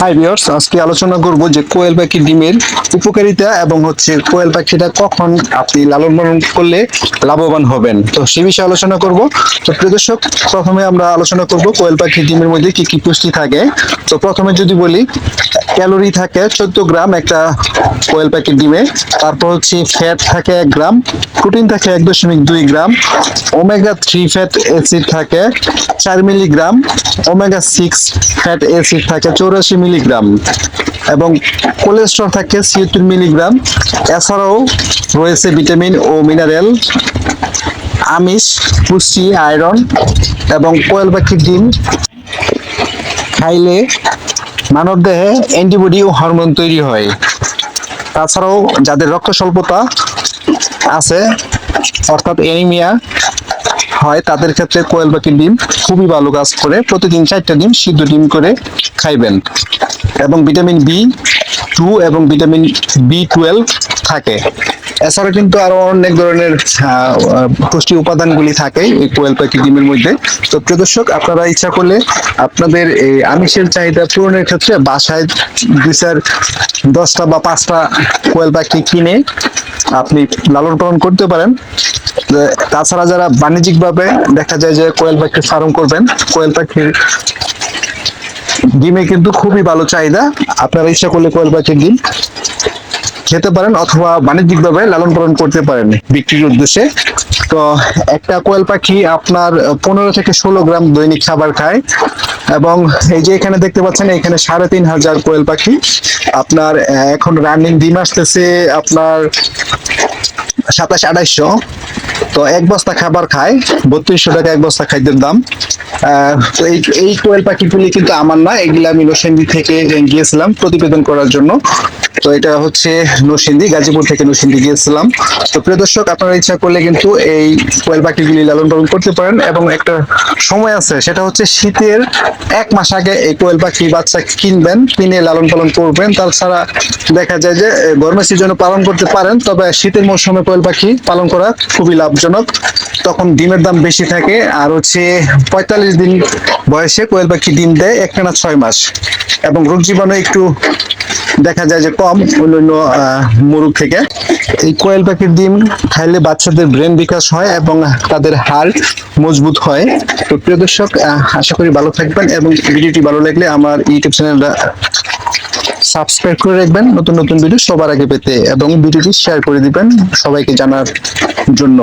Hi viewers আজকে আলোচনা করব যে কোয়েল পাখি ডিমের উপকারিতা এবং হচ্ছে কোয়েল পাখিটা কখন আপনি লালন পালন করলে লাভবান হবেন। তো সে বিষয়ে আলোচনা করব। তো প্রদর্শক প্রথমে আমরা আলোচনা করব কোয়েল পাখি ডিমের মধ্যে কি কি পুষ্টি থাকে। তো প্রথমে যদি বলি ক্যালোরি থাকে চোদ্দ গ্রাম একটা কোয়েল পাখির ডিমে। তারপর হচ্ছে ফ্যাট থাকে এক গ্রাম প্রোটিন থাকে এক দশমিক দুই gram omega three fat acid থাকে চার milligram omega six fat acid থাকে চৌরাশি মিলিগ্রাম এবং কোলেস্ট্রল থাকে ছিয়াত্তর মিলিগ্রাম এছাড়াও রয়েছে ভিটামিন ও মিনারেল আমিষ, পুষ্টি আয়রন এবং কোয়েল পাখির ডিম। খাইলে মানব দেহে অ্যান্টিবডি ও হরমোন তৈরি হয়। তাছাড়াও যাদের রক্ত স্বল্পতা আছে, অর্থাৎ অ্যানিমিয়া হয়, তাদের ক্ষেত্রে কোয়েল পাখির ডিম খুবই ভালো কাজ করে। প্রতিদিন চারটা ডিম সিদ্ধ ডিম করে খাইবেন। এবং ভিটামিন বি টু এবং ভিটামিন বি টুয়েলভ থাকে। এছাড়া কিন্তু আরও অনেক ধরনের পুষ্টি উপাদানগুলি থাকে এই কোয়েল পাখি ডিমের মধ্যে। তো প্রিয় দর্শক, আপনারা ইচ্ছা করলে আপনাদের এই আমিষের চাহিদা পূরণের ক্ষেত্রে বাসায় দুই চার, দশটা বা পাঁচটা কোয়েল পাখি কিনে আপনি লালন পালন করতে পারেন। তাছাড়া যারা বাণিজ্যিকভাবে দেখা যায় যে কোয়েল পাখির ফার্ম করবেন, কোয়েল পাখির ডিমে কিন্তু খুবই ভালো চাহিদা। আপনারা ইচ্ছা করলে কোয়েল পাখির ডিম খেতে পারেন অথবা বাণিজ্যিকভাবে লালন পালন করতে পারেন বিক্রির উদ্দেশ্যে। তো একটা কোয়েল পাখি আপনার পনেরো থেকে ষোলো গ্রাম দৈনিক খাবার খায় এবং এই যে এখানে দেখতে পাচ্ছেন, এখানে সাড়ে তিন হাজার কোয়েল পাখি। আপনার এখন রানিং ডিম আসতেছে আপনার সাতাশ আড়াইশো। তো এক বস্তা খাবার খায়, বত্রিশশো টাকা এক বস্তা খাদ্যের দাম। তো এই এই কোয়েল পাখিগুলি কিন্তু আমার না, এগুলা আমি নরসিংদী থেকে গিয়েছিলাম প্রতিবেদন করার জন্য। তো এটা হচ্ছে নরসিংদী, গাজীপুর থেকে নরসিংদী গিয়েছিলাম। তো প্রিয় দর্শক, আপনারা ইচ্ছা করলে কিন্তু এই কোয়েল পাখিগুলি লালন পালন করতে পারেন এবং একটা সময় আছে, সেটা হচ্ছে শীতের এক মাস আগে এই কোয়েল পাখি বাচ্চা কিনবেন, কিনে লালন পালন করবেন। তাছাড়া দেখা যায় যে গরমের সিজনে পালন করতে পারেন, তবে শীতের মৌসুমে কোয়েল পাখি পালন করা খুবই লাভজনক। তখন ডিমের দাম বেশি থাকে, আর হচ্ছে পঁয়তাল্লিশ দিন বয়সে কোয়েল পাখি ডিম দেয় একটানা ছয় মাস। এবং রোগ জীবাণু একটু দেখা যায় যে কম অন্যান্য আহ, থেকে। এই কোয়েল পাখির ডিম খাইলে বাচ্চাদের ব্রেন বিকাশ হয় এবং তাদের হাড় মজবুত হয়। তো প্রিয় দর্শক আশা করি ভালো থাকবেন এবং ভিডিওটি ভালো লাগলে আমার ইউটিউব চ্যানেলটা সাবস্ক্রাইব করে রাখবেন। নতুন নতুন ভিডিও সবার আগে পেতে এবং ভিডিওটি শেয়ার করে দিবেন সবাইকে জানার জন্য।